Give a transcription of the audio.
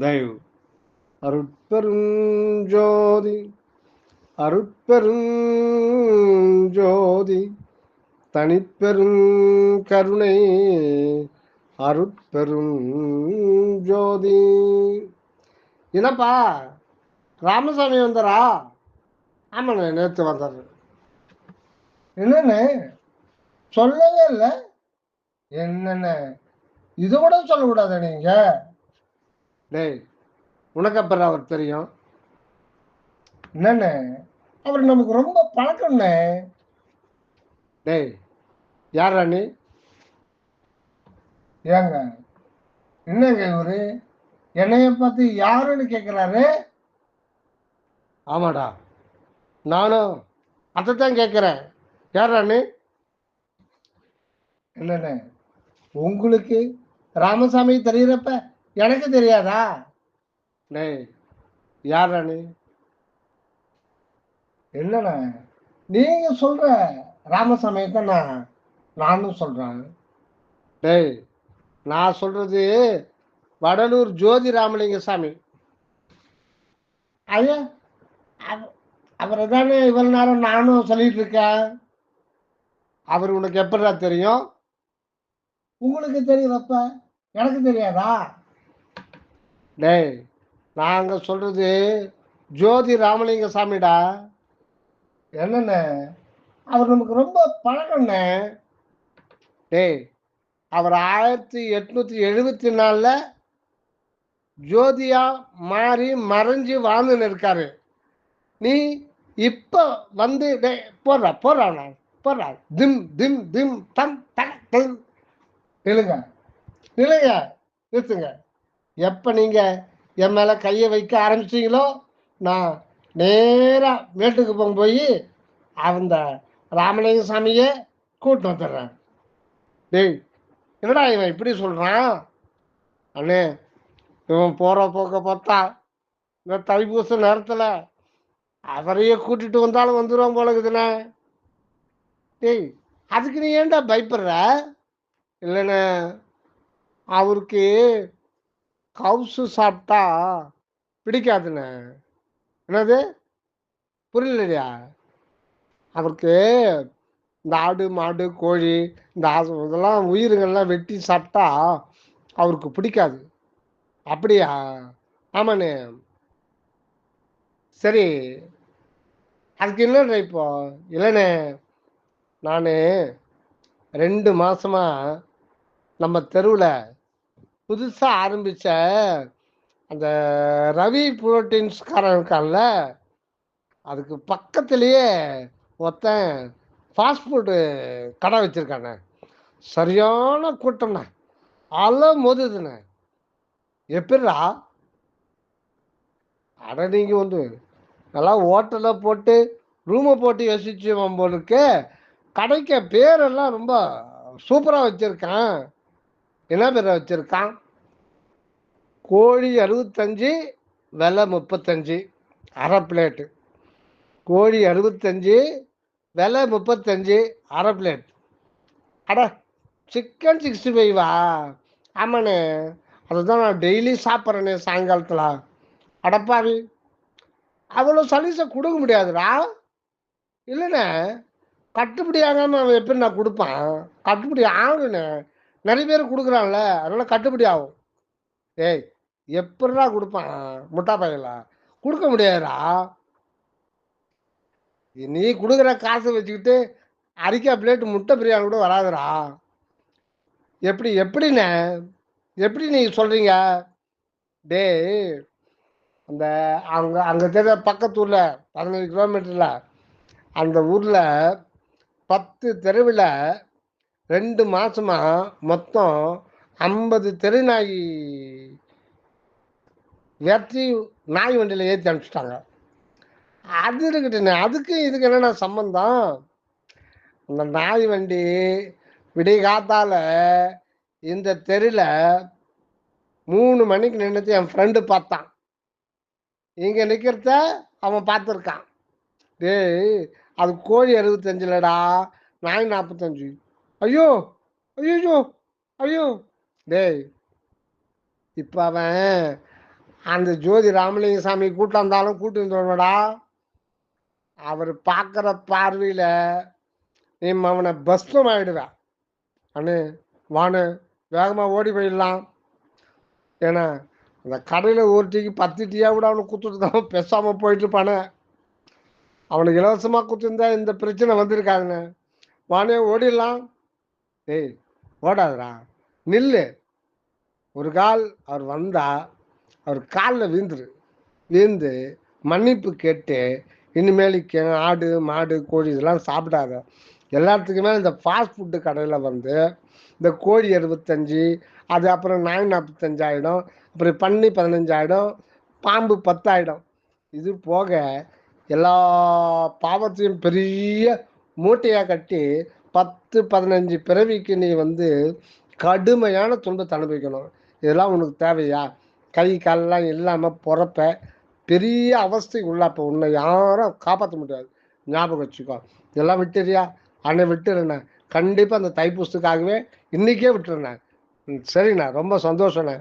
தயவு. அருட்பெருஞ்சோதி அருட்பெருஞ்சோதி தனிப்பெரும் கருணை அருட்பெரும் ஜோதி என்னப்பா? ராமசாமி வந்தாரா? ஆமாண்ணே நேற்று வந்தார். என்னண்ணே? சொல்லவே இல்லை. என்னண்ணே? இது கூட சொல்லக்கூடாது நீங்கள் டேய் உனக்கு அப்புறம் அவர் தெரியும்? என்னண்ணே? அவர் நமக்கு ரொம்ப பழக்கம்ண்ணே. டேய் யார் நீ? ஏங்க என்னங்க இவரு? என்னைய பார்த்து யாருன்னு கேட்குறாரு ஆமாடா நானும் அதைத்தான் கேட்குறேன் யார் நீ? என்னண்ணே உங்களுக்கு ராமசாமி தெரிகிறப்ப எனக்கு தெரியாதா? டேய் யார் நீ? என்னண்ணே? நீங்க சொல்ற ராமசாமியை தான் நான் நானும் சொல்றேன். டேய் நான் சொல்றது வடலூர் ஜோதி ராமலிங்க சாமி. ஐயா அவரை தானே இவ்வளவு நேரம் நானும் சொல்லிட்டு இருக்கேன். அவர் உனக்கு எப்படிடா தெரியும்? உங்களுக்கு தெரியுதப்ப எனக்கு தெரியாதா? டேய் நாங்கள் சொல்கிறது ஜோதி ராமலிங்க சாமிடா. என்னண்ணே? அவர் நமக்கு ரொம்ப பழக்கம்ண்ணே டேய் அவர் ஆயிரத்தி எட்நூத்தி எழுபத்தி நாலில் ஜோதியா மாறி மறைஞ்சு வாழ்ந்துன்னு இருக்காரு. நீ இப்போ வந்து டேய் போடுறா போடுறா நான் போடுறா. திம் திம் திம் தம் தம் திம். நிலுங்க நிலுங்க நிறுத்துங்க. எப்போ நீங்கள் என் மேலே கையை வைக்க ஆரம்பிச்சிங்களோ நான் நேராக வீட்டுக்கு போக போய் அந்த ராமலிங்க சாமியை கூட்டு வந்துடுறேன். டேய் என்னடா இவன் இப்படி சொல்கிறான் அண்ணே இவன் போகிற போக்க பார்த்தா இந்த தைப்பூச நேரத்தில் அவரையே கூட்டிட்டு வந்தாலும் வந்துடுவான் போல இருக்குதுண்ணே. டேய் அதுக்கு நீ ஏன்டா பயப்படுற? இல்லைண்ணே அவருக்கு கவுசு சாப்பிட்டா பிடிக்காதுண்ணே என்னது? புரியலையா அவருக்கு இந்த ஆடு மாடு கோழி இந்த இதெல்லாம் உயிர்கள்லாம் வெட்டி சாப்பிட்டா அவருக்கு பிடிக்காது. அப்படியா? ஆமாண்ணே. சரி. அதுக்கு என்னண்ணே இப்போ. இல்லைண்ணே. நான் ரெண்டு மாசமா நம்ம தெருவில் புதுசாக ஆரம்பித்த அந்த ரவி புரோட்டீன்ஸ்காரன் இருக்கான்ல அதுக்கு பக்கத்துலேயே ஒருத்தன் ஃபாஸ்ட் ஃபுட்டு கடை வச்சுருக்கானே. சரியான கூட்டம்ண்ணே. அல மோதுதுண்ணே. எப்படிடா? அட நீங்கள் வந்து நல்லா ஹோட்டலை போட்டு ரூமை போட்டு யோசிச்சு போலுக்கு கடைக்க பேரெல்லாம் ரொம்ப சூப்பராக வச்சுருக்கான். என்ன பேரை வச்சுருக்கான்? கோழி அறுபத்தஞ்சு விலை முப்பத்தஞ்சு. அரை பிளேட்டு கோழி அறுபத்தஞ்சு விலை முப்பத்தஞ்சு அரை பிளேட் அட சிக்கன் சிக்ஸ்டி ஃபைவா ஆமாண்ணே. அதுதான் நான் டெய்லி சாப்பிட்றேனே சாயங்காலத்தில். அடப்பாவி அவ்வளோ சர்வீஸை கொடுக்க முடியாதுடா. இல்லைண்ணே. கட்டுப்படி ஆகாமல் அவன் எப்படி நான் கொடுப்பான்? கட்டுப்படி ஆகணுண்ணே நிறைய பேர் கொடுக்குறான்ல. அதனால் கட்டுப்படி ஆகும். ஏய் எப்படிடா கொடுப்பான்? முட்டா பையலா கொடுக்க முடியாதுடா. நீ கொடுக்குற காசை வச்சுக்கிட்டு அரிக்கா பிளேட் முட்டை பிரியாணி கூட வராதுடா. எப்படி எப்படிண்ணே எப்படி நீங்கள் சொல்கிறீங்க டேய் அந்த அங்கே அங்கே தெரிய பக்கத்து ஊரில் பதினஞ்சு கிலோமீட்டரில் அந்த ஊரில் பத்து தெருவில் ரெண்டு மாதமாக மொத்தம் ஐம்பது தெரு நாய் வெற்றி நாய் வண்டியில் ஏற்றி அனுப்பிச்சிட்டாங்க. அது இருக்கட்டுண்ணே அதுக்கும் இதுக்கு என்னென்ன சம்பந்தம்? அந்த நாய் வண்டி விடிய காத்தால இந்த தெருவில் மூணு மணிக்கு நின்றுட்டு என் ஃப்ரெண்டு பார்த்தான். இங்கே நிற்கிறத அவன் பார்த்துருக்கான். டேய் அது கோழி அறுபத்தஞ்சுலடா நாய் நாற்பத்தஞ்சு ஐயோ ஐயோ ஐயோ. டேய் இப்போ அவன் அந்த ஜோதி ராமலிங்க சாமி கூட்டம் இருந்தாலும் கூட்டு வந்தோடா அவர் பார்க்குற பார்வையில் நீ அவனை பஸ்மம் ஆகிடுவேன் அண்ணு வானு வேகமாக ஓடி போயிடலாம். ஏன்னா அந்த கடையில் ஒரு டீக்கு பத்து டீயாக கூட அவனுக்கு குத்துட்டு தான் பேசாமல் போயிட்டு இருப்பானே அவனுக்கு இலவசமாக குத்துருந்தா இந்த பிரச்சனை வந்திருக்காதுண்ணே. வானே ஓடிடலாம். ஏய் ஓடாதடா. நில்லு. ஒரு கால் அவர் வந்தால் அவர் காலில் வீந்துரு வீந்து மன்னிப்பு கேட்டு இனிமேலுக்கு ஆடு மாடு கோழி இதெல்லாம் சாப்பிடாத. எல்லாத்துக்குமே இந்த ஃபாஸ்ட் ஃபுட்டு கடையில் வந்து இந்த கோழி அறுபத்தஞ்சு அது அப்புறம் நாய் நாற்பத்தஞ்சாயிடும் அப்புறம் பன்னி பதினஞ்சாயிடும் பாம்பு பத்தாயிடும். இது போக எல்லா பாவத்தையும் பெரிய மூட்டையாக கட்டி பத்து பதினஞ்சு பிறவிக்கு நீ வந்து கடுமையான துன்பத்தை அனுபவிக்கணும். இதெல்லாம் உனக்கு தேவையா? கை காலெல்லாம் இல்லாமல் பிறப்ப பெரிய அவஸ்தைக்கு உள்ளாப்ப உன்னை யாரும் காப்பாற்ற முடியாது. ஞாபகம் வச்சுக்கோ. இதெல்லாம் விட்டுறியா? அண்ணன் விட்டுருண்ணே. கண்டிப்பாக அந்த தைப்பூசத்துக்காகவே இன்றைக்கே விட்டுருண்ணே. சரிண்ணா. ரொம்ப சந்தோஷண்ணே.